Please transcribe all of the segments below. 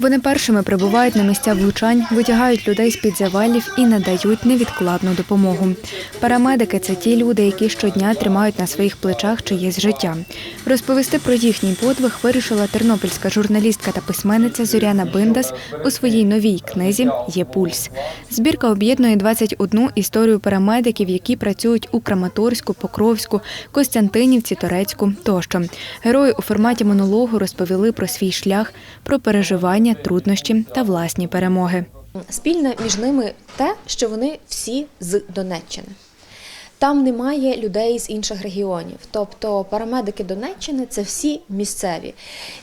Вони першими прибувають на місця влучань, витягають людей з під завалів і надають невідкладну допомогу. Парамедики це ті люди, які щодня тримають на своїх плечах чиєсь життя. Розповісти про їхній подвиг вирішила тернопільська журналістка та письменниця Зоряна Биндас у своїй новій книзі Є пульс. Збірка об'єднує 21 історію парамедиків, які працюють у Краматорську, Покровську, Костянтинівці, Торецьку тощо. Герої у форматі монологу розповіли про свій шлях, про переживання, труднощі та власні перемоги. Спільне між ними те, що вони всі з Донеччини. Там немає людей з інших регіонів. Тобто парамедики Донеччини це всі місцеві.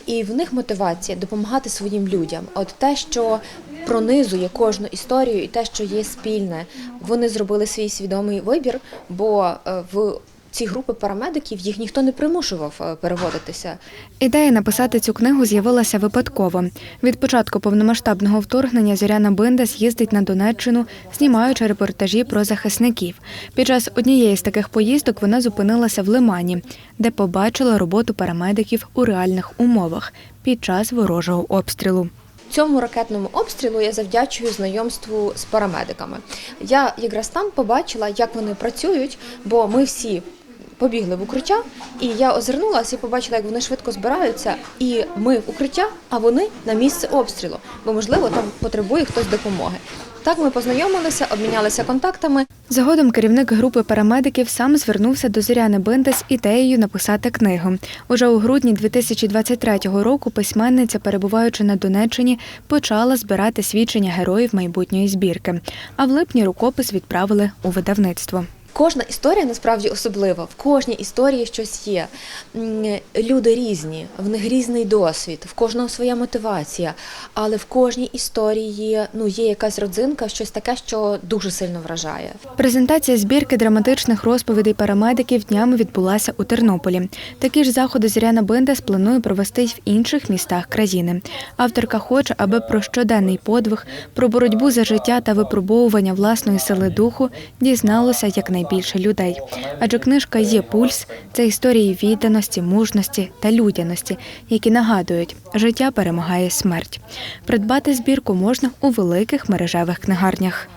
І в них мотивація допомагати своїм людям. От те, що пронизує кожну історію, і те, що є спільне, вони зробили свій свідомий вибір, бо е, в ці групи парамедиків їх ніхто не примушував е, переводитися. Ідея написати цю книгу з'явилася випадково. Від початку повномасштабного вторгнення Зоряна Биндас їздить на Донеччину, знімаючи репортажі про захисників. Під час однієї з таких поїздок вона зупинилася в Лимані, де побачила роботу парамедиків у реальних умовах під час ворожого обстрілу. Цьому ракетному обстрілу я завдячую знайомству з парамедиками. Я якраз там побачила, як вони працюють, бо ми всі побігли в укриття, і я озирнулася і побачила, як вони швидко збираються. І ми в укриття, а вони на місце обстрілу, бо можливо там потребує хтось допомоги. Так ми познайомилися, обмінялися контактами. Згодом керівник групи парамедиків сам звернувся до Зоряни Бинда з ідеєю написати книгу. Уже у грудні 2023 року письменниця, перебуваючи на Донеччині, почала збирати свідчення героїв майбутньої збірки. А в липні рукопис відправили у видавництво. Кожна історія насправді особлива. В кожній історії щось є. Люди різні, в них різний досвід, в кожного своя мотивація. Але в кожній історії ну, є якась родзинка, щось таке, що дуже сильно вражає. Презентація збірки драматичних розповідей парамедиків днями відбулася у Тернополі. Такі ж заходи Зоряна Биндас планує провести в інших містах країни. Авторка хоче, аби про щоденний подвиг, про боротьбу за життя та випробовування власної сили духу дізналося якнайбільше людей. Адже книжка є пульс це історії відданості, мужності та людяності, які нагадують, життя перемагає смерть. Придбати збірку можна у великих мережевих книгарнях.